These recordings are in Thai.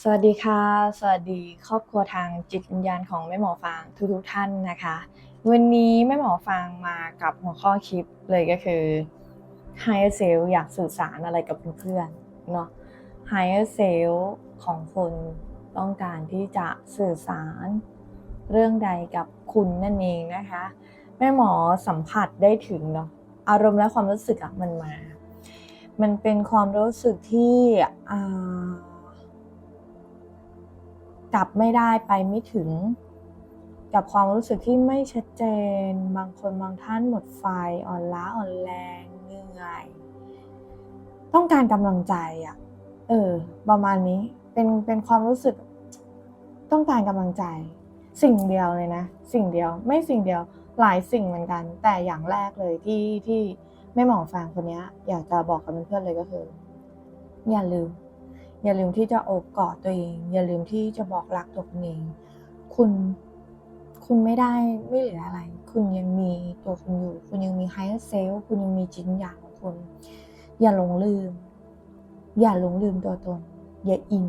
สวัสดีค่ะ สวัสดีครอบครัวทางจิตวิญญาณของแม่หมอฟางทุกๆท่านนะคะ วันนี้แม่หมอฟางมากับหัวข้อคลิปเลยก็คือ Higher Self อยากสื่อสารอะไรกับเพื่อนเนาะ Higher Self ของคุณต้องการที่จะสื่อสารเรื่องใดกับคุณนั่นเองนะคะ แม่หมอสัมผัสได้ถึงเนาะอารมณ์และความรู้สึกอะมันมา มันเป็นความรู้สึกที่อ่า กลับไม่ได้ไปไม่ถึง กับความรู้สึกที่ไม่ชัดเจน บางคนบางท่านหมดไฟอ่อนล้าอ่อนแรงเหนื่อย ต้องการกำลังใจอะเออ ประมาณนี้เป็นเป็นความรู้สึกต้องการกำลังใจ สิ่งเดียวเลยนะ สิ่งเดียวไม่สิ่งเดียวหลายสิ่งเหมือนกัน แต่อย่างแรกเลยที่ที่แม่หมอฟางคนนี้อยากจะบอกกับเพื่อนๆเลยก็คือ อย่าลืม อย่าลืมที่จะโอบกอดตัวเอง อย่าลืมที่จะบอกรักตัวเอง คุณ คุณไม่ได้ไม่เหลืออะไร คุณยังมีตัวคุณอยู่ คุณยังมีไฮเซลคุณยังมีจิตวิญญาณของคุณ อย่าหลงลืม อย่าหลงลืมตัวตน อย่าอิง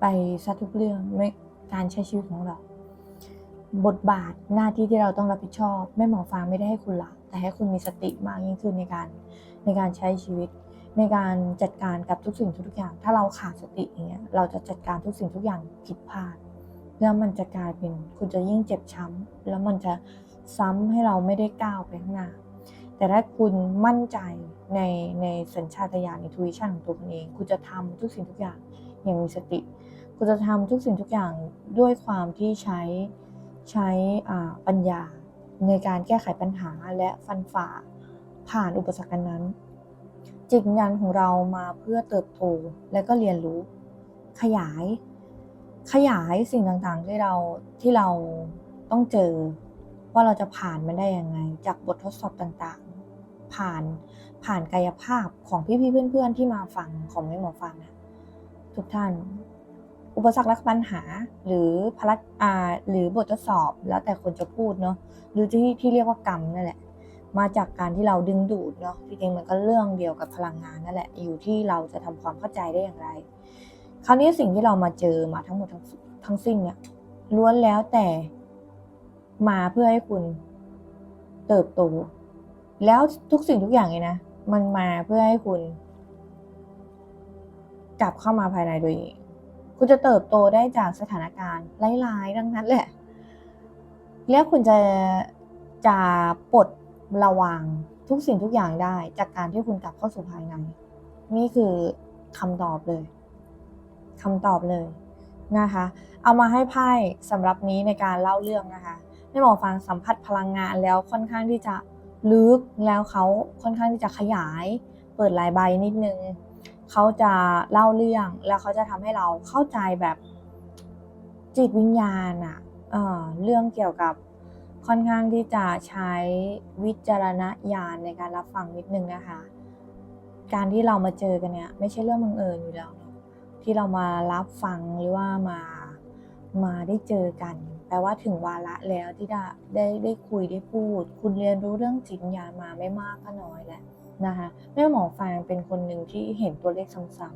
ไปซะทุกเรื่องไม่การใช้ชีวิตของเรา บทบาทหน้าที่ที่เราต้องรับผิดชอบแม่หมอฟางไม่ได้ให้คุณละแต่ให้คุณมีสติมากยิ่งขึ้นในการในการใช้ชีวิต ในการจัดการกับทุกสิ่งทุกอย่าง ถ้าเราขาดสติอย่างเงี้ยเราจะจัดการทุกสิ่งทุกอย่างผิดพลาด แล้วมันจะกลายเป็นคุณจะยิ่งเจ็บช้ำแล้วมันจะซ้ำให้เราไม่ได้ก้าวไปข้างหน้า แต่ถ้าคุณมั่นใจในในสัญชาตญาณในทวิชั่นของตัวคุณเอง คุณจะทำทุกสิ่งทุกอย่างอย่างมีสติ คุณจะทำทุกสิ่งทุกอย่างด้วยความที่ใช้ใช้ปัญญาในการแก้ไขปัญหาและฟันฝ่าผ่านอุปสรรคนั้น จิตวิญญาณของเรามาเพื่อเติบโตและก็เรียนรู้ ขยาย ขยายสิ่งต่างๆที่เราที่เราต้องเจอ ว่าเราจะผ่านมันได้ยังไง จากบททดสอบต่างๆ ผ่านผ่านกายภาพของพี่ๆเพื่อนๆ ที่มาฟังของไม่หมอฟังนะทุกท่าน อุปสรรคและปัญหา หรือภาระอ่าหรือบททดสอบแล้วแต่คนจะพูดเนาะหรือที่ที่เรียกว่ากรรมนั่นแหละ มาจากการที่เราดึงดูดเนาะจริงๆมันก็เรื่องเดียวกับพลังงานนั่นแหละ อยู่ที่เราจะทำความเข้าใจได้อย่างไร คราวนี้สิ่งที่เรามาเจอมาทั้งหมดทั้งทั้งสิ้นเนี่ยล้วนแล้วแต่มาเพื่อให้คุณเติบโต แล้วทุกสิ่งทุกอย่างเลยนะ มันมาเพื่อให้คุณ กลับเข้ามาภายในตัวเองคุณจะเติบโตได้จากสถานการณ์ร้ายๆดังนั้นแหละ แล้วคุณจะจะปลด ระวางทุกสิ่งทุกอย่างได้ จากการที่คุณกลับเข้าสู่ภายใน นี่คือคำตอบเลยคำตอบเลยนะคะ เอามาให้ไพ่สำหรับนี้ในการเล่าเรื่องนะคะให้หมอฟังสัมผัสพลังงานแล้วค่อนข้างที่จะลึกแล้วเขาค่อนข้างที่จะขยาย เปิดหลายใบนิดนึงเขาจะเล่าเรื่องแล้วเขาจะทำให้เราเข้าใจแบบจิตวิญญาณอะเอ่อเรื่องเกี่ยวกับ ค่อนข้างที่จะใช้วิจารณญาณในการรับฟังนิดนึงนะคะ การที่เรามาเจอกันเนี่ยไม่ใช่เรื่องบังเอิญอยู่แล้ว ที่เรามารับฟังหรือว่ามามาได้เจอกัน แปลว่าถึงวาระแล้วที่ได้ได้ได้คุยได้พูด คุณเรียนรู้เรื่องจิตวิญญาณมาไม่มากก็น้อยแหละนะคะแม่หมอฟางเป็นคนหนึ่งที่เห็นตัวเลขซ้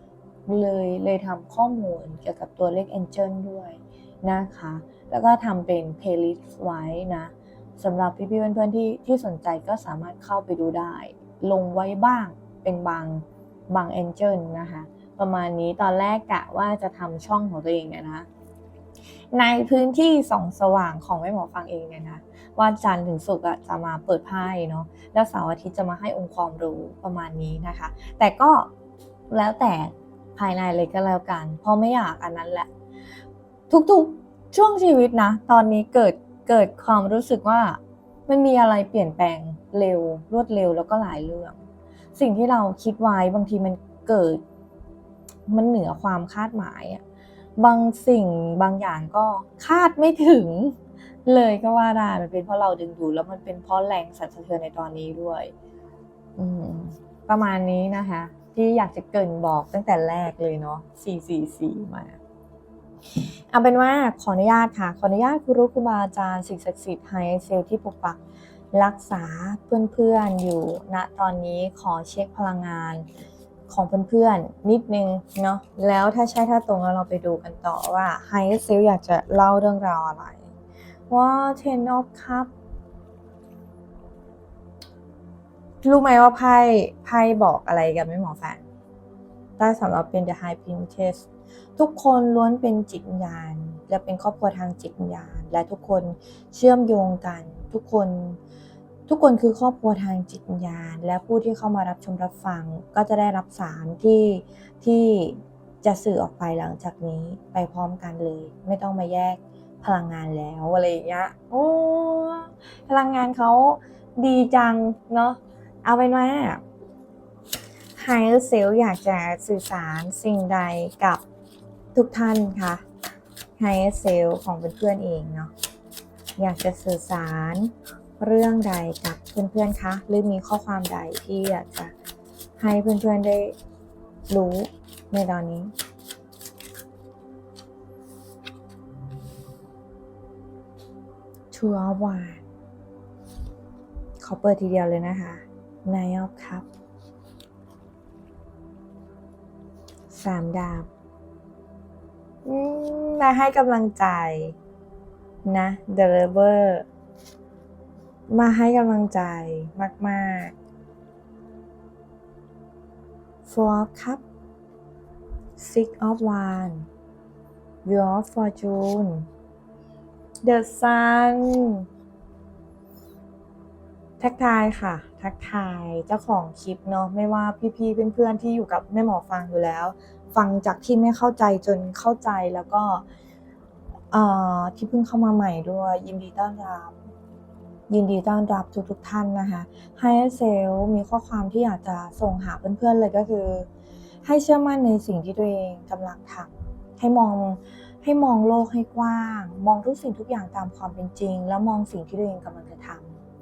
ำๆเลยเลยทำข้อมูลเกี่ยวกับตัวเลข Angel ด้วย นะคะ แล้วก็ทำเป็น playlist ไว้นะสำหรับพี่ๆเพื่อนๆที่ที่สนใจก็สามารถเข้าไปดูได้ ลงไว้บ้างเป็นบางบาง Angel นะคะ ประมาณนี้ตอนแรกกะว่าจะทำช่องของตัวเองเนี่ยนะในพื้นที่สองสว่างของแม่หมอฟังเองเนี่ยนะวันจันทร์ถึงศุกร์อะจะมาเปิดไพ่เนาะแล้วเสาร์อาทิตย์จะมาให้องค์ความรู้ประมาณนี้นะคะ แต่ก็แล้วแต่ภายในเลยก็แล้วกัน เพราะไม่อยากอันนั้นแหละ ทุกๆ ช่วงชีวิตนะ ตอนนี้เกิดเกิดความรู้สึกว่า มันมีอะไรเปลี่ยนแปลงเร็ว รวดเร็วแล้วก็หลายเรื่อง สิ่งที่เราคิดไว้บางทีมันเกิด มันเหนือความคาดหมายอะบางสิ่งบางอย่างก็คาดไม่ถึง เลยก็ว่าได้มันเป็นเพราะเราดึงดูดแล้วมันเป็นเพราะแรงสั่นสะเทือนในตอนนี้ด้วย อืม ประมาณนี้นะคะ ที่อยากจะเกินบอกตั้งแต่แรกเลยเนาะสี่สี่สี่มา เอาเป็นว่าขออนุญาตค่ะ ขออนุญาตครูรุครูบาอาจารย์สิ่งศักดิ์สิทธิ์ไฮเซลที่ปกปักรักษาเพื่อนๆอยู่ณตอนนี้ขอเช็คพลังงานของเพื่อนๆนิดนึงเนาะแล้วถ้าใช่ถ้าตรงแล้วเราไปดูกันต่อว่าไฮเซลอยากจะเล่าเรื่องราวอะไรว่า Ten of Cup รู้ไหมว่าไพ่ไพ่บอกอะไรกันไม่หมอแฟน ถ้าสำหรับเป็น The High Princess ทุกคนล้วนเป็นจิตวิญญาณ และเป็นครอบครัวทางจิตวิญญาณ และทุกคนเชื่อมโยงกัน ทุกคน ทุกคนคือครอบครัวทางจิตวิญญาณ และผู้ที่เข้ามารับชมรับฟัง ก็จะได้รับสารที่ที่จะสื่อออกไปหลังจากนี้ไปพร้อมกันเลย ไม่ต้องมาแยกพลังงานแล้วอะไรอย่างเงี้ยโอ้พลังงานเขาดีจังเนาะเอาเป็นว่า Higher Self อยากจะสื่อสารสิ่งใดกับทุกท่านคะ Higher Self ของเพื่อนๆเองเนาะอยากจะสื่อสารเรื่องใดกับเพื่อนๆคะหรือมีข้อความใดที่อยากจะให้เพื่อนๆได้รู้ในตอนนี้ Two of Wands ขอเปิดทีเดียวเลยนะคะ Nine of Cups สามดาบมาให้กำลังใจ นะ The Lover มาให้กำลังใจมากๆ Four of Cups Six of Wands Wheel of Fortune The Sun ทักทายค่ะ ทักทายเจ้าของคลิปเนาะไม่ว่าพี่ๆเพื่อนๆที่อยู่กับแม่หมอฟังอยู่แล้ว ฟังจากที่ไม่เข้าใจจนเข้าใจแล้วก็ที่เพิ่งเข้ามาใหม่ด้วย ยินดีต้อนรับ ยินดีต้อนรับทุกๆท่านนะคะให้เซลมีข้อความที่อยากจะส่งหาเพื่อนๆเลยก็คือ ให้เชื่อมั่นในสิ่งที่ตัวเองกำลังทำให้มองให้มองโลกให้กว้าง มองทุกสิ่งทุกอย่างตามความเป็นจริง แล้วมองสิ่งที่ตัวเองกำลังจะท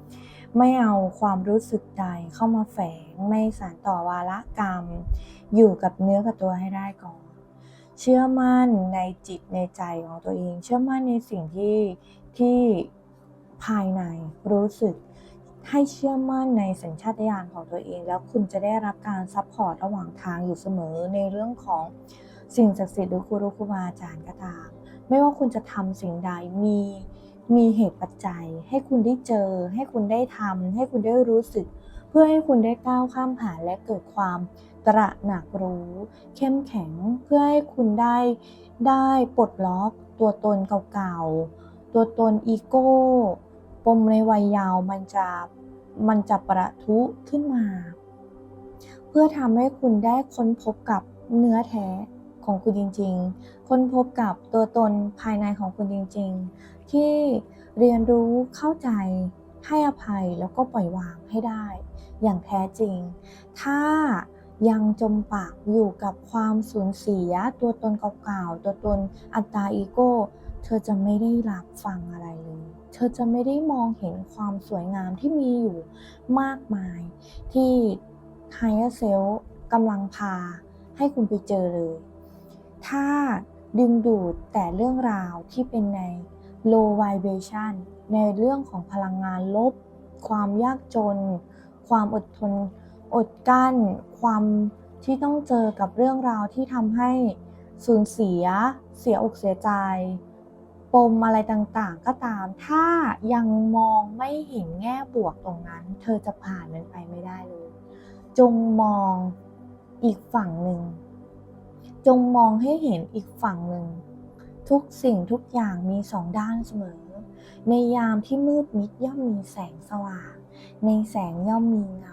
ำไม่เอาความรู้สึกใดเข้ามาแฝง ไม่สานต่อวาระกรรม อยู่กับเนื้อกับตัวให้ได้ก่อน เชื่อมั่นในจิตในใจของตัวเอง เชื่อมั่นในสิ่งที่ที่ภายในรู้สึก ให้เชื่อมั่นในสัญชาตญาณของตัวเอง แล้วคุณจะได้รับการซัพพอร์ตระหว่างทางอยู่เสมอในเรื่องของสิ่งศักดิ์สิทธิ์หรือครูรุครูบาอาจารย์ก็ตาม ไม่ว่าคุณจะทำสิ่งใดมีมีเหตุปัจจัย ให้คุณได้เจอ ให้คุณได้ทำให้คุณได้รู้สึก เพื่อให้คุณได้ก้าวข้ามผ่านและเกิดความ ตระหนักรู้ เข้มแข็งเพื่อให้คุณได้ได้ปลดล็อกตัวตนเก่าๆ ตัวตนอีโก้ ปมในวัยยาวมันจะมันจะประทุขึ้นมา เพื่อทำให้คุณได้ค้นพบกับเนื้อแท้ของคุณจริง ๆ ค้นพบกับตัวตนภายในของคุณจริง ๆ ที่เรียนรู้เข้าใจให้อภัยแล้วก็ปล่อยวางให้ได้ อย่างแท้จริง ถ้า ยังจมปากอยู่กับความสูญเสีย ตัวตนเก่าๆตัวตนอัตตาอีโก้ เธอจะไม่ได้รับฟังอะไรเลย เธอจะไม่ได้มองเห็นความสวยงามที่มีอยู่มากมาย ที่ Higher Self กำลังพาให้คุณไปเจอเลย ถ้าดึงดูดแต่เรื่องราวที่เป็นใน low vibration ในเรื่องของพลังงานลบ ความยากจน ความอดทน อดกั้น ความที่ต้องเจอกับเรื่องราวที่ทำให้สูญเสีย เสียอกเสียใจ ปมอะไรต่างๆ ก็ตาม ถ้ายังมองไม่เห็นแง่บวกตรงนั้น เธอจะผ่านมันไปไม่ได้เลย จงมองอีกฝั่งหนึ่ง จงมองให้เห็นอีกฝั่งหนึ่ง ทุกสิ่งทุกอย่างมีสองด้านเสมอ ในยามที่มืดมิดย่อมมีแสงสว่าง ในแสงย่อมมีเงา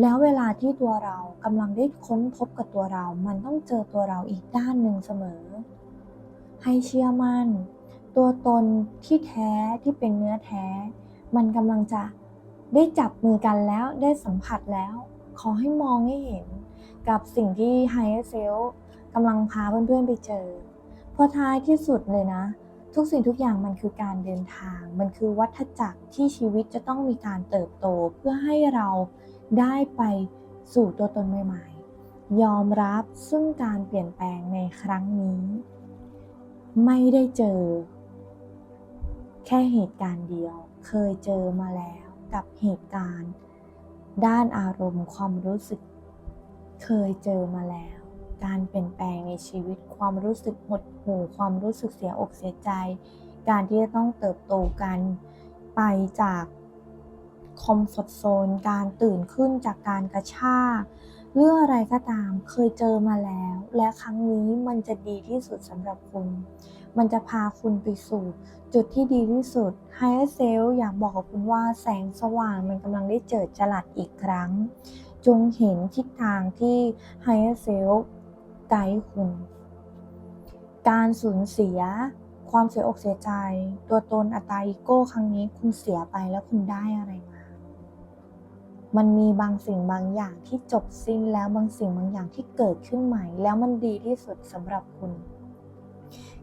แล้วเวลาที่ตัวเรากำลังได้ค้นพบกับตัวเรา มันต้องเจอตัวเราอีกด้านหนึ่งเสมอ ให้เชื่อมั่น ตัวตนที่แท้ที่เป็นเนื้อแท้ มันกำลังจะได้จับมือกันแล้วได้สัมผัสแล้ว ขอให้มองให้เห็น กับสิ่งที่ Higher Self กำลังพาเพื่อนๆไปเจอ เพราะท้ายที่สุดเลยนะ ทุกสิ่งทุกอย่างมันคือการเดินทาง มันคือวัฏจักรที่ชีวิตจะต้องมีการเติบโตเพื่อให้เรา ได้ไปสู่ตัวตนใหม่ๆ ยอมรับซึ่งการเปลี่ยนแปลงในครั้งนี้ ไม่ได้เจอ แค่เหตุการณ์เดียว เคยเจอมาแล้วกับเหตุการณ์ ด้านอารมณ์ความรู้สึก เคยเจอมาแล้ว การเปลี่ยนแปลงในชีวิตความรู้สึกหดหู่ความรู้สึกเสียอกเสียใจ การที่จะต้องเติบโตกันไปจาก คอมฟอร์ทโซนการตื่นขึ้นจากการกระชากเรื่องอะไรก็ตามเคยเจอมาแล้ว และครั้งนี้มันจะดีที่สุดสำหรับคุณ มันจะพาคุณไปสู่จุดที่ดีที่สุด Higher Self อยากบอกกับคุณว่าแสงสว่างมันกำลังได้เจิดจรัสอีกครั้ง จงเห็นทิศทางที่ Higher Self ไกด์คุณ การสูญเสีย ความเสียอกเสียใจ ตัวตนอัตตาอีโก้ ครั้งนี้คุณเสียไปแล้วคุณได้อะไรมา มันมีบางสิ่งบางอย่างที่จบสิ้นแล้วบางสิ่งบางอย่างที่เกิดขึ้นใหม่ แล้วมันดีที่สุดสำหรับคุณ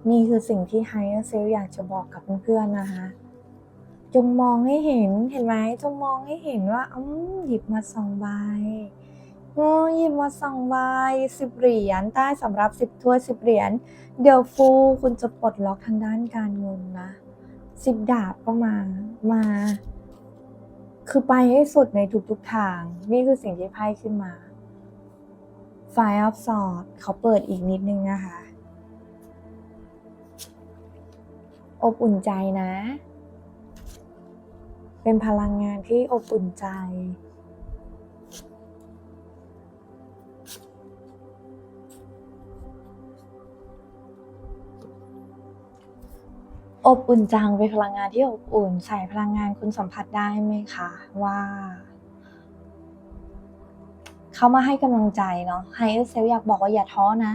นี่คือสิ่งที่ Higher Self อยากจะบอกกับเพื่อนๆนะคะจงมองให้เห็นเห็นไหมจงมองให้เห็นว่าอืมหยิบมาสองใบโอ้หยิบมาสองใบสิบเหรียญใต้สำหรับสิบถ้วยสิบเหรียญเดี๋ยวฟูคุณจะปลดล็อกทางด้านการเงินนะสิบดาบก็มามา คือไปให้สุดในทุกๆทาง นี่คือสิ่งที่ไพ่ขึ้นมา Five of Swords เขาเปิดอีกนิดนึงนะคะ อบอุ่นใจนะ เป็นพลังงานที่อบอุ่นใจ อบอุ่นจังเป็นพลังงานที่อบอุ่น ใส่พลังงานคุณสัมผัสได้ไหมคะว่าเขามาให้กำลังใจเนาะให้เซลอยากบอกว่าอย่าท้อนะ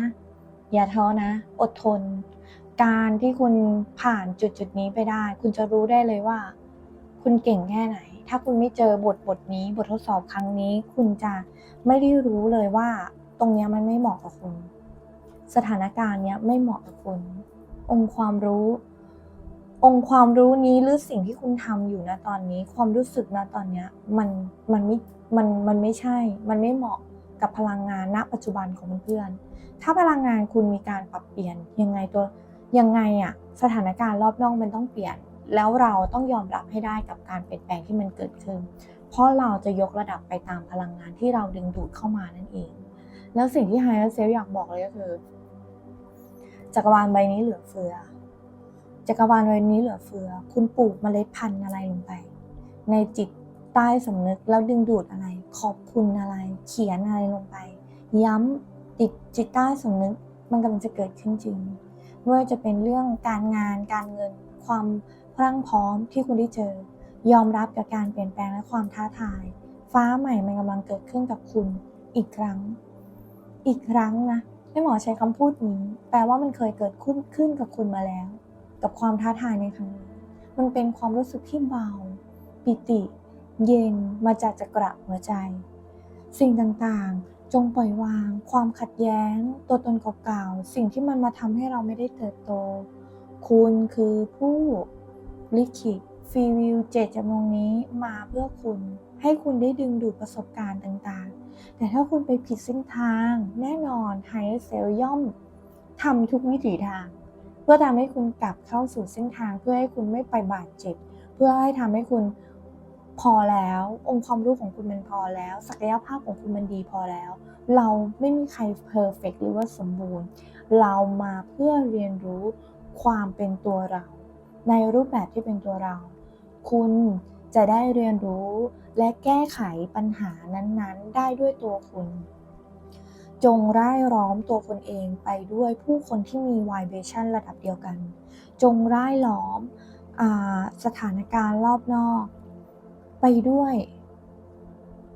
อย่าท้อนะ อดทน การที่คุณผ่านจุดจุดนี้ไปได้ คุณจะรู้ได้เลยว่า คุณเก่งแค่ไหน ถ้าคุณไม่เจอบทบทนี้ บททดสอบครั้งนี้ คุณจะไม่ได้รู้เลยว่า ตรงนี้มันไม่เหมาะกับคุณ สถานการณ์เนี้ยไม่เหมาะกับคุณ องค์ความรู้ องค์ความรู้นี้หรือสิ่งที่คุณทำอยู่นะตอนนี้ ความรู้สึกนะตอนเนี้ยมันมันไม่มันมันไม่ใช่ มันไม่เหมาะกับพลังงานณ ปัจจุบันของเพื่อน ถ้าพลังงานคุณมีการปรับเปลี่ยนยังไงตัวยังไงอะสถานการณ์รอบนอกมันต้องเปลี่ยน แล้วเราต้องยอมรับให้ได้กับการเปลี่ยนแปลงที่มันเกิดขึ้น เพราะเราจะยกระดับไปตามพลังงานที่เราดึงดูดเข้ามานั่นเอง แล้วสิ่งที่ไฮเซลอยากบอกเลยก็คือจักรวาลใบนี้เหลือเฟือ จักรวาลใบนี้เหลือเฟือ คุณปลูกเมล็ดพันธุ์อะไรลงไป ในจิตใต้สำนึกแล้วดึงดูดอะไร ขอบคุณอะไร เขียนอะไรลงไป ย้ำติดจิตใต้สำนึกมันกำลังจะเกิดขึ้นจริงไม่ว่าจะเป็นเรื่องการงานการเงิน ความพรั่งพร้อมที่คุณได้เจอ ยอมรับกับการเปลี่ยนแปลงและความท้าทาย ฟ้าใหม่มันกำลังเกิดขึ้นกับคุณอีกครั้ง อีกครั้งนะไม่หมอใช้คำพูดนี้ แปลว่ามันเคยเกิดขึ้นขึ้นกับคุณมาแล้ว กับความท้าทายในครั้งนี้มันเป็นความรู้สึกที่เบา ปิติ เย็นมาจากจักระหัวใจ สิ่งต่างๆ จงปล่อยวาง ความขัดแย้ง ตัวตนเก่าๆสิ่งที่มันมาทำให้เราไม่ได้เติบโต คุณคือผู้ลิขิตฟรีวิวเจตจำนงนี้มาเพื่อคุณ ให้คุณได้ดึงดูดประสบการณ์ต่างๆ แต่ถ้าคุณไปผิดเส้นทาง แน่นอนไฮเซลย่อมทำทุกวิถีทาง เพื่อทำให้คุณกลับเข้าสู่เส้นทาง เพื่อให้คุณไม่ไปบาดเจ็บ เพื่อให้ทำให้คุณพอแล้ว องค์ความรู้ของคุณมันพอแล้ว ศักยภาพของคุณมันดีพอแล้ว เราไม่มีใครเพอร์เฟกหรือว่าสมบูรณ์ เรามาเพื่อเรียนรู้ความเป็นตัวเรา ในรูปแบบที่เป็นตัวเรา คุณจะได้เรียนรู้และแก้ไขปัญหานั้นๆ ได้ด้วยตัวคุณ จงร่ายล้อมตัวคนเองไปด้วยผู้คนที่มี vibration ระดับเดียวกัน จงร่ายล้อมอสถานการณ์รอบนอก ไปด้วย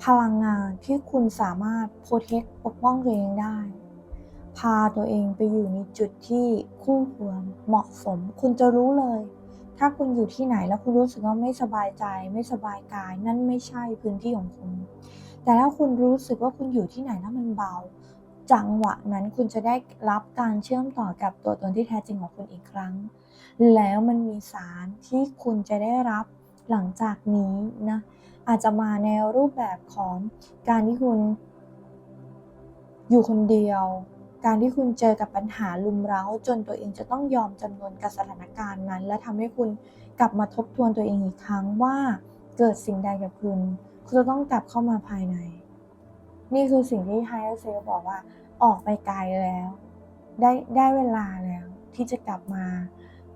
พลังงานที่คุณสามารถโปรเทคปกป้องตัวเองได้ พาตัวเองไปอยู่ในจุดที่คู่ควรเหมาะสม คุณจะรู้เลย ถ้าคุณอยู่ที่ไหนแล้วคุณรู้สึกว่าไม่สบายใจ ไม่สบายกาย นั่นไม่ใช่พื้นที่ของคุณแต่ถ้าคุณรู้สึกว่าคุณอยู่ที่ไหนแล้วมันเบา จังหวะนั้นคุณจะได้รับการเชื่อมต่อกับตัวตนที่แท้จริงของคุณอีกครั้ง แล้วมันมีสารที่คุณจะได้รับหลังจากนี้นะอาจจะมาในรูปแบบของการที่คุณ อยู่คนเดียว การที่คุณเจอกับปัญหาลุมเร้าจนตัวเองจะต้องยอมจำนวนกับสถานการณ์นั้น และทำให้คุณกลับมาทบทวนตัวเองอีกครั้งว่าเกิดสิ่งใดกับคุณ คุณจะต้องกลับเข้ามาภายใน นี่คือสิ่งที่ไฮเซลบอกว่า ออกไปไกลแล้ว ได้ได้เวลาแล้ว ที่จะกลับมา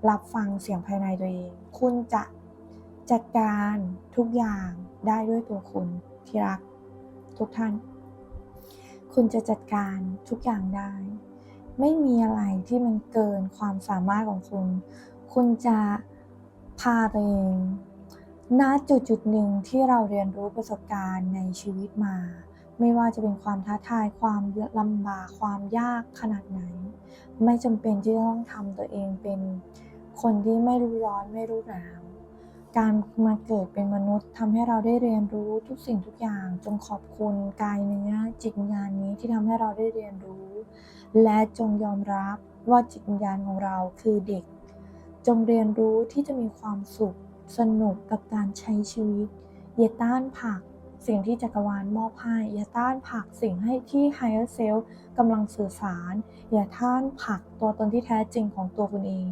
รับฟังเสียงภายในตัวเอง คุณจะจัดการทุกอย่างได้ด้วยตัวคุณที่รักทุกท่าน คุณจะจัดการทุกอย่างได้ ไม่มีอะไรที่มันเกินความสามารถของคุณ คุณจะพาตัวเองณจุดจุดหนึ่งที่เราเรียนรู้ประสบการณ์ในชีวิตมา ไม่ว่าจะเป็นความท้าทาย ความลำบาก ความยากขนาดไหน ไม่จำเป็นที่จะต้องทำตัวเองเป็นคนที่ไม่รู้ร้อนไม่รู้หนาว การมาเกิดเป็นมนุษย์ทำให้เราได้เรียนรู้ทุกสิ่งทุกอย่าง จงขอบคุณกายเนื้อจิตวิญญาณนี้ที่ทำให้เราได้เรียนรู้ และจงยอมรับว่าจิตวิญญาณของเราคือเด็ก จงเรียนรู้ที่จะมีความสุขสนุกกับการใช้ชีวิตอย่าต้านผัก สิ่งที่จักรวาลมอบให้ อย่าต้านผักสิ่งให้ที่ higher self กำลังสื่อสาร อย่าต้านผักตัวตนที่แท้จริงของตัวคุณเอง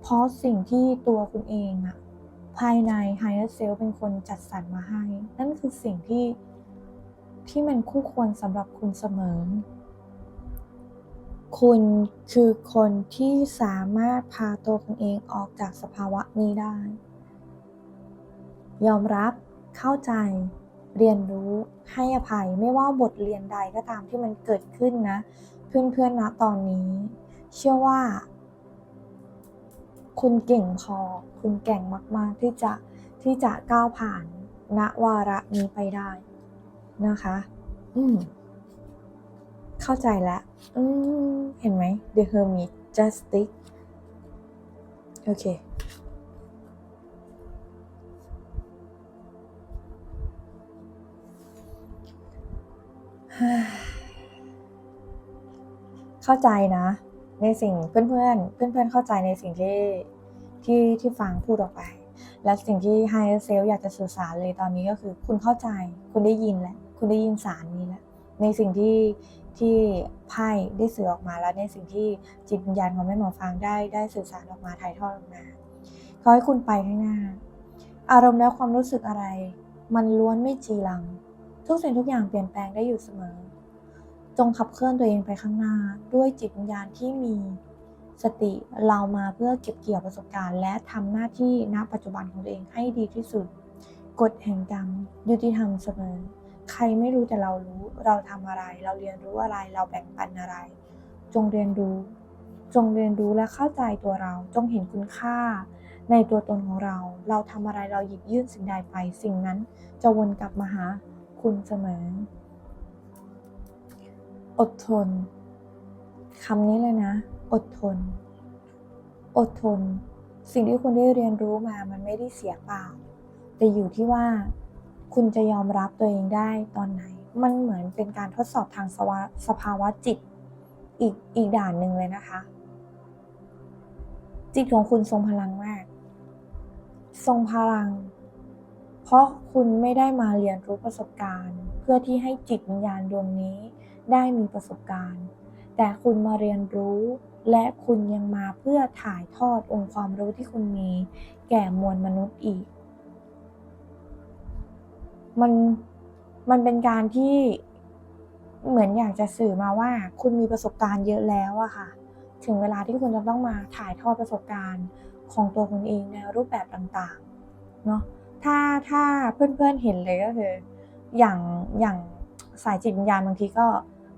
เพราะสิ่งที่ตัวคุณเองอะภายใน higher self เป็นคนจัดสรรมาให้ นั่นคือสิ่งที่ที่มันคู่ควรสำหรับคุณเสมอ คุณคือคนที่สามารถพาตัวคุณเองออกจากสภาวะนี้ได้ ยอมรับเข้าใจ เรียนรู้ให้อภัยไม่ว่าบทเรียนใดก็ตามที่มันเกิดขึ้นนะ เพื่อนๆนะตอนนี้ เชื่อว่า คุณเก่งพอ คุณแก่งมาก ๆ ที่จะที่จะก้าวผ่านณวาระนี้ไปได้นะคะ อืม เข้าใจแล้วอืม เห็นไหม The Hermit Justice โอเค เข้าใจนะ ในสิ่งเพื่อนเพื่อนเพื่อนเพื่อนๆเข้าใจในสิ่งที่ที่ที่ฟังพูดออกไป และสิ่งที่ Higher Self อยากจะสื่อสารเลยตอนนี้ก็คือ คุณเข้าใจ คุณได้ยินแล้วคุณได้ยินสารนี้แล้วในสิ่งที่ที่ไพ่ได้สื่อออกมาแล้วในสิ่งที่จิตวิญญาณของแม่หมอฟังได้ได้สื่อสารออกมาถ่ายทอดออกมาขอให้คุณไปข้างหน้า อารมณ์และความรู้สึกอะไร มันล้วนไม่จีรัง ทุกสิ่งทุกอย่างเปลี่ยนแปลงได้อยู่เสมอ จงขับเคลื่อนตัวเองไปข้างหน้า ด้วยจิตวิญญาณที่มีสติเรามาเพื่อเก็บเกี่ยวประสบการณ์ และทำหน้าที่ณปัจจุบันของตัวเองให้ดีที่สุด กฎแห่งกรรมยุติธรรมเสมอ ใครไม่รู้แต่เรารู้ เราทำอะไร เราเรียนรู้อะไร เราแบ่งปันอะไร จงเรียนรู้ จงเรียนรู้และเข้าใจตัวเรา จงเห็นคุณค่า ในตัวตนของเรา เราทำอะไร เราหยิบยื่นสิ่งใดไป สิ่งนั้นจะวนกลับมาหา คุณเสมอ อดทนคำนี้เลยนะ อดทน อดทน สิ่งที่คุณได้เรียนรู้มามันไม่ได้เสียเปล่า แต่อยู่ที่ว่า คุณจะยอมรับตัวเองได้ตอนไหน มันเหมือนเป็นการทดสอบทางสวสภาวะจิต อีกอีกด่านหนึ่งเลยนะคะ จิตของคุณทรงพลังมาก ทรงพลัง เพราะคุณไม่ได้มาเรียนรู้ประสบการณ์ เพื่อที่ให้จิตวิญญาณดวงนี้ได้มีประสบการณ์ แต่คุณมาเรียนรู้ และคุณยังมาเพื่อถ่ายทอดองค์ความรู้ที่คุณมี แก่มวลมนุษย์อีก มันมันเป็นการที่เหมือนอยากจะสื่อมาว่า คุณมีประสบการณ์เยอะแล้วอะค่ะ ถึงเวลาที่คุณจะต้องมาถ่ายทอดประสบการณ์ของตัวคุณเองในรูปแบบต่างๆ เนาะ ถ้าถ้าเพื่อนๆเห็นเลยก็คือ อย่างอย่างสายจิตวิญญาณบางทีก็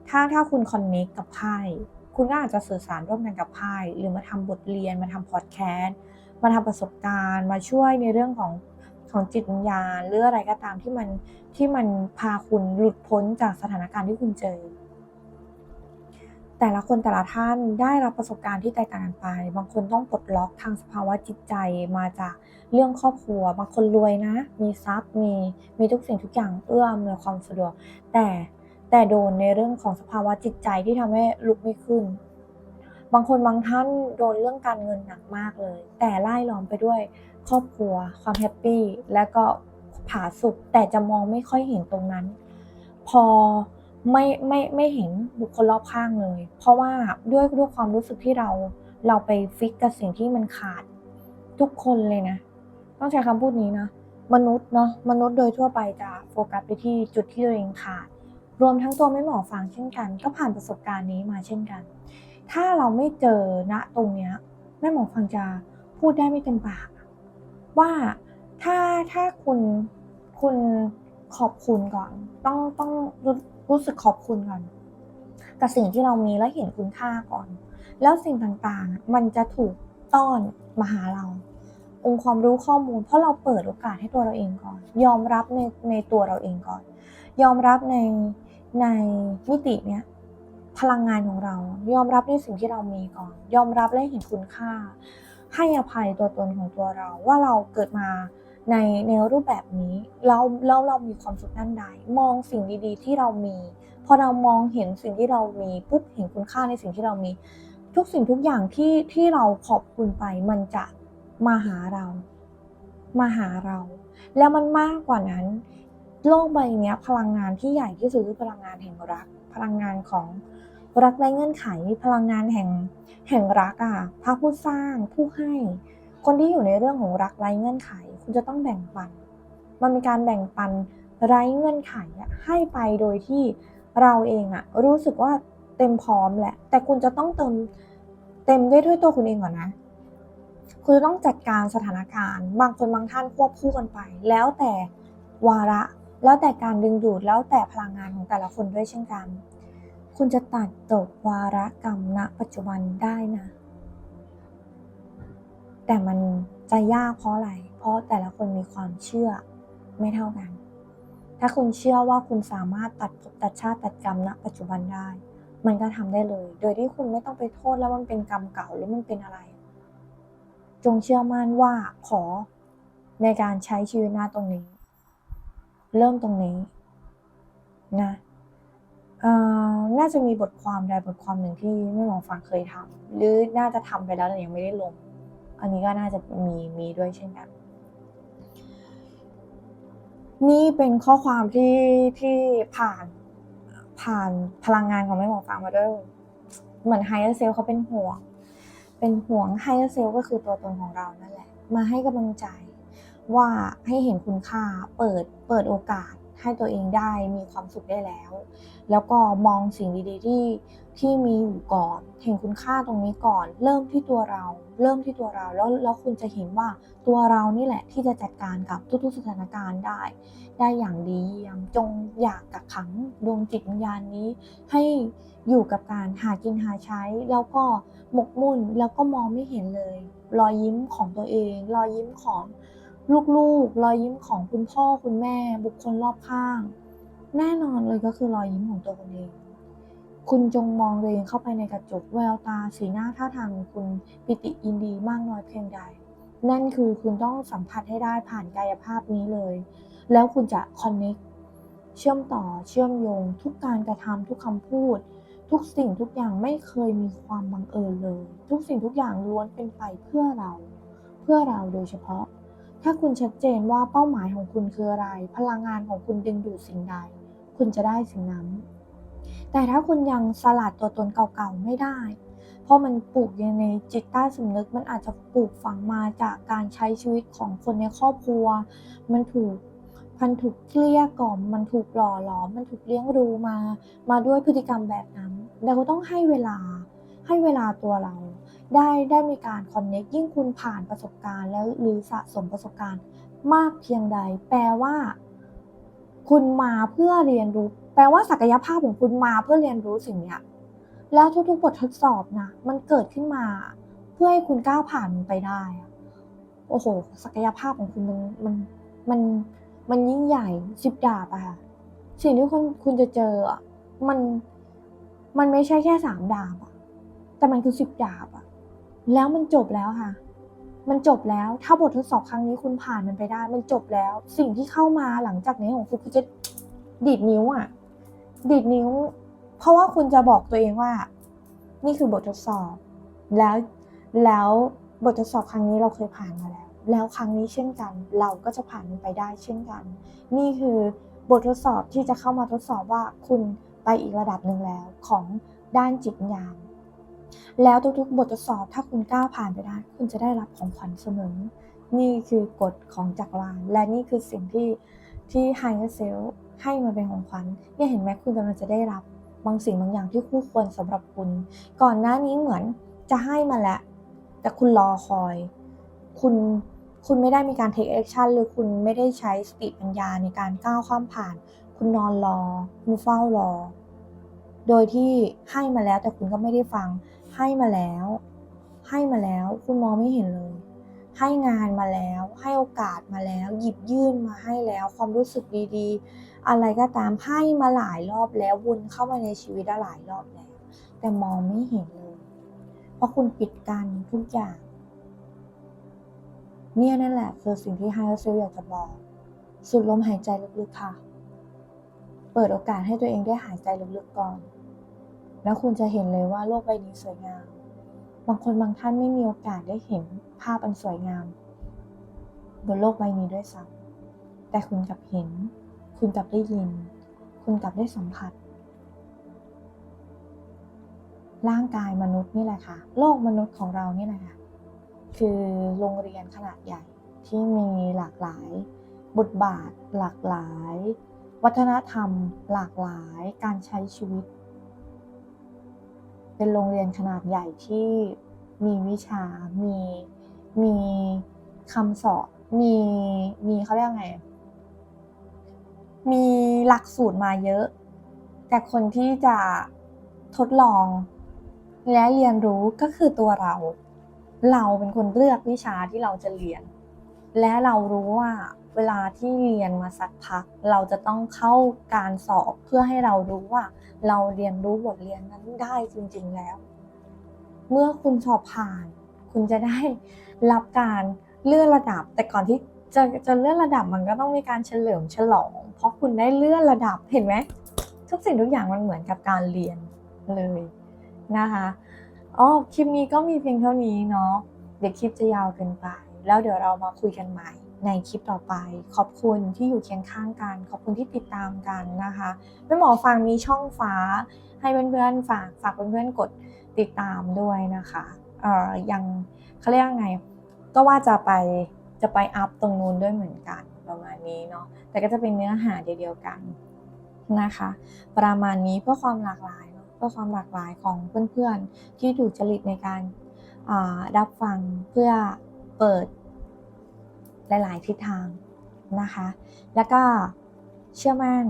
ถ้าถ้าคุณคอนเนคกับไพ่คุณก็อาจจะสื่อสารร่วมกันกับไพ่หรือมาทำบทเรียนมาทำพอดแคสต์มาทำประสบการณ์ มาช่วยในเรื่องของของจิตวิญญาณหรืออะไรก็ตามที่มันที่มันพาคุณหลุดพ้นจากสถานการณ์ที่คุณเจอ แต่ละคนแต่ละท่านได้รับประสบการณ์ที่แตกต่างกันไป บางคนต้องปลดล็อกทางสภาวะจิตใจมาจากเรื่องครอบครัว บางคนรวยนะ มีทรัพย์ มี มีทุกสิ่งทุกอย่างเอื้ออำนวยความสะดวก แต่แต่โดนในเรื่องของสภาวะจิตใจที่ทำให้ลุกไม่ขึ้น บางคนบางท่านโดนเรื่องการเงินหนักมากเลย แต่ไล่ล้อมไปด้วยครอบครัว ความแฮปปี้ และก็ผาสุกแต่จะมองไม่ค่อยเห็นตรงนั้น พอ ไม่ไม่ไม่เห็นบุคคลรอบข้างเลย เพราะว่าด้วยด้วยความรู้สึกที่เราเราไปฟิกกับสิ่งที่มันขาดทุกคนเลยนะ ต้องใช้คำพูดนี้นะ มนุษย์เนาะมนุษย์โดยทั่วไปจะโฟกัสไปที่จุดที่ตัวเองขาด รวมทั้งตัวแม่หมอฟางเช่นกัน ก็ผ่านประสบการณ์นี้มาเช่นกัน ถ้าเราไม่เจอณตรงเนี้ยแม่หมอฟางจะพูดได้ไม่เต็มปาก ว่าถ้าถ้าคุณคุณ ขอบคุณก่อน ต้องต้องรู้รู้สึกขอบคุณก่อนกับสิ่งที่เรามีและเห็นคุณค่าก่อน แล้วสิ่งต่างๆ มันจะถูกต้อนมาหาเรา องค์ความรู้ข้อมูล เพราะเราเปิดโอกาสให้ตัวเราเองก่อน ยอมรับในในตัวเราเองก่อน ยอมรับในในมิติเนี้ยพลังงานของเรา ยอมรับในสิ่งที่เรามีก่อน ยอมรับและเห็นคุณค่า ให้อภัยตัวตนของตัวเราว่าเราเกิดมา ในในรูปแบบนี้แล้วแล้วเรามีความสุขด้านใดมองสิ่งดีๆ ที่เรามีพอเรามองเห็นสิ่งที่เรามีปุ๊บเห็นคุณค่าในสิ่งที่เรามี ทุกสิ่งทุกอย่างที่ที่เราขอบคุณไป มันจะมาหาเรา มาหาเรา แล้วมันมากกว่านั้น โลกใบเนี้ยพลังงานที่ใหญ่ที่สุดคือพลังงานแห่งรัก พลังงานของรักไร้เงื่อนไขพลังงานแห่งแห่งรักอะพระผู้สร้างผู้ให้ คนที่อยู่ในเรื่องของรักไร้เงื่อนไข คุณจะต้องแบ่งปัน มันมีการแบ่งปันไร้เงื่อนไขอะให้ไปโดยที่เราเองอะรู้สึกว่าเต็มพร้อมแหละ แต่คุณจะต้องเติมเต็มด้วยด้วยตัวคุณเองก่อนนะ คุณจะต้องจัดการสถานการณ์ บางคนบางท่านควบคู่กันไป แล้วแต่วาระ แล้วแต่การดึงดูด แล้วแต่พลังงานของแต่ละคนด้วยเช่นกัน คุณจะตัดจบวาระกรรมณปัจจุบันได้นะ แต่มันจะยากเพราะอะไร ราะแต่ละคนมีความเชื่อไม่เท่ากัน ถ้าคุณเชื่อว่าคุณสามารถตัดภพตัดชาติตัดกรรมณปัจจุบันได้ มันก็ทำได้เลย โดยที่คุณไม่ต้องไปโทษแล้วมันเป็นกรรมเก่าหรือมันเป็นอะไร จงเชื่อมั่นว่าขอในการใช้ชีวิตหน้าตรงนี้ เริ่มตรงนี้นะน่าจะมีบทความใดบทความหนึ่งที่แม่หมอฟังเคยทำหรือน่าจะทำไปแล้วแต่ยังไม่ได้ลง อันนี้ก็น่าจะมีมีด้วยเช่นกัน นี่เป็นข้อความที่ที่ผ่านผ่านพลังงานของแม่หมอฟังมาด้วย เหมือนไฮเออร์เซลเขาเป็นห่วง เป็นห่วงไฮเออร์เซลก็คือตัวตนของเรานั่นแหละ มาให้กำลังใจว่าให้เห็นคุณค่าเปิดเปิดโอกาส ให้ตัวเองได้มีความสุขได้แล้ว แล้วก็มองสิ่งดีๆที่ที่มีอยู่ก่อนเห็นคุณค่าตรงนี้ก่อน เริ่มที่ตัวเรา เริ่มที่ตัวเราแล้วแล้วคุณจะเห็นว่าตัวเรานี่แหละที่จะจัดการกับทุกๆสถานการณ์ได้ ได้อย่างดีเยี่ยมจงอยากกักขังดวงจิตวิญญาณนี้ ให้อยู่กับการหากินหาใช้ แล้วก็หมกมุ่นแล้วก็มองไม่เห็นเลย รอยยิ้มของตัวเอง รอยยิ้มของ ลูกๆ รอยยิ้มของคุณพ่อคุณแม่ บุคคลรอบข้าง แน่นอนเลยก็คือรอยยิ้มของตัวคุณเอง คุณจงมองตัวเองเข้าไปในกระจกแววตาสีหน้าท่าทางของคุณปิติยินดีมากน้อยเพียงใด นั่นคือคุณต้องสัมผัสให้ได้ผ่านกายภาพนี้เลย แล้วคุณจะคอนเน็กเชื่อมต่อเชื่อมโยง ทุกการกระทำทุกคำพูด ทุกสิ่งทุกอย่างไม่เคยมีความบังเอิญเลย ทุกสิ่งทุกอย่างล้วนเป็นไปเพื่อเรา เพื่อเราโดยเฉพาะ ถ้าคุณชัดเจนว่าเป้าหมายของคุณคืออะไร พลังงานของคุณดึงดูดสิ่งใด คุณจะได้สิ่งนั้น แต่ถ้าคุณยังสลัดตัวตนเก่าๆไม่ได้ เพราะมันปลูกอยู่ในจิตใต้สำนึก มันอาจจะปลูกฝังมาจากการใช้ชีวิตของคนในครอบครัว มันถูกมันถูกเกลี้ยกล่อม มันถูกหล่อหลอม มันถูกเลี้ยงดูมา มาด้วยพฤติกรรมแบบนั้น เราต้องให้เวลา ให้เวลาตัวเรา ได้ได้มีการคอนเน็กยิ่งคุณผ่านประสบการณ์แล้วหรือสะสมประสบการณ์มากเพียงใด แปลว่า คุณมาเพื่อเรียนรู้ แปลว่าศักยภาพของคุณมาเพื่อเรียนรู้สิ่งเนี้ยแล้วทุกๆบททดสอบนะมันเกิดขึ้นมา เพื่อให้คุณก้าวผ่านมันไปได้โอ้โห ศักยภาพของคุณมันมันมันมันยิ่งใหญ่สิบดาบอะค่ะสิ่งที่คุณคุณจะเจอมันมันไม่ใช่แค่สามดาบอะ แต่มันคือสิบดาบอะแล้วมันจบแล้วค่ะ มันจบแล้ว ถ้าบททดสอบครั้งนี้คุณผ่านมันไปได้ มันจบแล้ว สิ่งที่เข้ามาหลังจากนี้ของคุณคุณจะดีดนิ้วอะดีดนิ้ว เพราะว่าคุณจะบอกตัวเองว่า นี่คือบททดสอบ แล้ว แล้วบททดสอบครั้งนี้เราเคยผ่านมาแล้ว แล้วครั้งนี้เช่นกัน เราก็จะผ่านมันไปได้เช่นกัน นี่คือบททดสอบที่จะเข้ามาทดสอบว่าคุณไปอีกระดับหนึ่งแล้วของด้านจิตวิญญาณ แล้วทุกๆ บททดสอบถ้าคุณก้าวผ่านไปได้ คุณจะได้รับของขวัญเสมอ นี่คือกฎของจักรวาลและนี่คือสิ่งที่ที่ Higher Self ให้มันเป็นของขวัญเนี่ยเห็นไหมคุณกำลังจะได้รับบางสิ่งบางอย่างที่คู่ควรสำหรับคุณ ก่อนหน้านี้เหมือนจะให้มาแล้วแต่คุณรอคอย คุณคุณไม่ได้มีการ take action หรือคุณไม่ได้ใช้สติปัญญาในการก้าวข้ามผ่าน คุณนอนรอ คุณเฝ้ารอ โดยที่ให้มาแล้วแต่คุณก็ไม่ได้ฟัง ให้มาแล้ว ให้มาแล้วคุณมองไม่เห็นเลย ให้งานมาแล้ว ให้โอกาสมาแล้ว หยิบยื่นมาให้แล้ว ความรู้สึกดีๆ อะไรก็ตามให้มาหลายรอบแล้ววนเข้ามาในชีวิตหลายรอบแล้ว แต่มองไม่เห็นเลย เพราะคุณปิดกันทุกอย่าง เนี่ยนั่นแหละคือสิ่งที่ไฮเออร์เซลอยากจะบอก สุดลมหายใจลึกๆค่ะ เปิดโอกาสให้ตัวเองได้หายใจลึกๆก่อน แล้วคุณจะเห็นเลยว่าโลกใบนี้สวยงาม บางคนบางท่านไม่มีโอกาสได้เห็นภาพอันสวยงาม บนโลกใบนี้ด้วยซ้ำแต่คุณกลับเห็น คุณกลับได้ยิน คุณกลับได้สัมผัส ร่างกายมนุษย์นี่แหละค่ะ โลกมนุษย์ของเรานี่แหละค่ะ คือโรงเรียนขนาดใหญ่ที่มีหลากหลาย บทบาท หลากหลาย วัฒนธรรม หลากหลาย การใช้ชีวิต เป็นโรงเรียนขนาดใหญ่ที่มีวิชา มีมีคำสอนมีมีเขาเรียกไง มีหลักสูตรมาเยอะ แต่คนที่จะทดลองและเรียนรู้ก็คือตัวเรา เราเป็นคนเลือกวิชาที่เราจะเรียน และเรารู้ว่าเวลาที่เรียนมาสักพัก เราจะต้องเข้าการสอบเพื่อให้เรารู้ว่า เราเรียนรู้บทเรียนนั้นได้จริง ๆแล้ว เมื่อคุณสอบผ่าน คุณจะได้รับการเลื่อนระดับ แต่ก่อนที่จะจะเลื่อนระดับมันก็ต้องมีการเฉลิมฉลอง เพราะคุณได้เลื่อนระดับเห็นไหมทุกสิ่งทุกอย่างมันเหมือนกับการเรียนเลยนะคะอ๋อคลิปนี้ก็มีเพียงเท่านี้เนาะเดี๋ยวคลิปจะยาวเกินไป แล้วเดี๋ยวเรามาคุยกันใหม่ ในคลิปต่อไป ขอบคุณที่อยู่เคียงข้างกัน ขอบคุณที่ติดตามกันนะคะแม่หมอฟังมีช่องฟ้า ให้เพื่อนๆฝากฝากเพื่อนๆกดติดตามด้วยนะคะเอ่อยังเขาเรียกไง ก็ว่าจะไปจะไปอัพตรงนู้นด้วยเหมือนกันประมาณนี้เนาะแต่ก็จะเป็นเนื้อหาเดียวกันนะคะ ประมาณนี้เพื่อความหลากหลายเนาะเพื่อความหลากหลายของเพื่อนๆที่ถูกจริตในการรับฟังเพื่อเปิด หลาย ๆ ทิศทางนะคะ แล้วก็เชื่อมั่น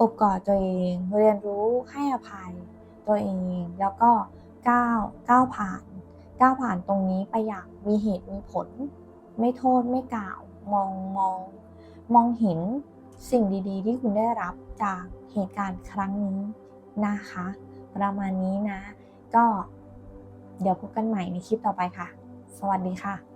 อบกอดตัวเอง เรียนรู้ให้อภัยตัวเอง แล้วก็ก้าวก้าวผ่าน ก้าวผ่านตรงนี้ไปอย่างมีเหตุมีผล ไม่โทษไม่กล่าวมองมอง มองเห็นสิ่งดี ๆ ที่คุณได้รับจากเหตุการณ์ครั้งนี้นะคะ ประมาณนี้นะ ก็เดี๋ยวพบกันใหม่ในคลิปต่อไปค่ะ สวัสดีค่ะ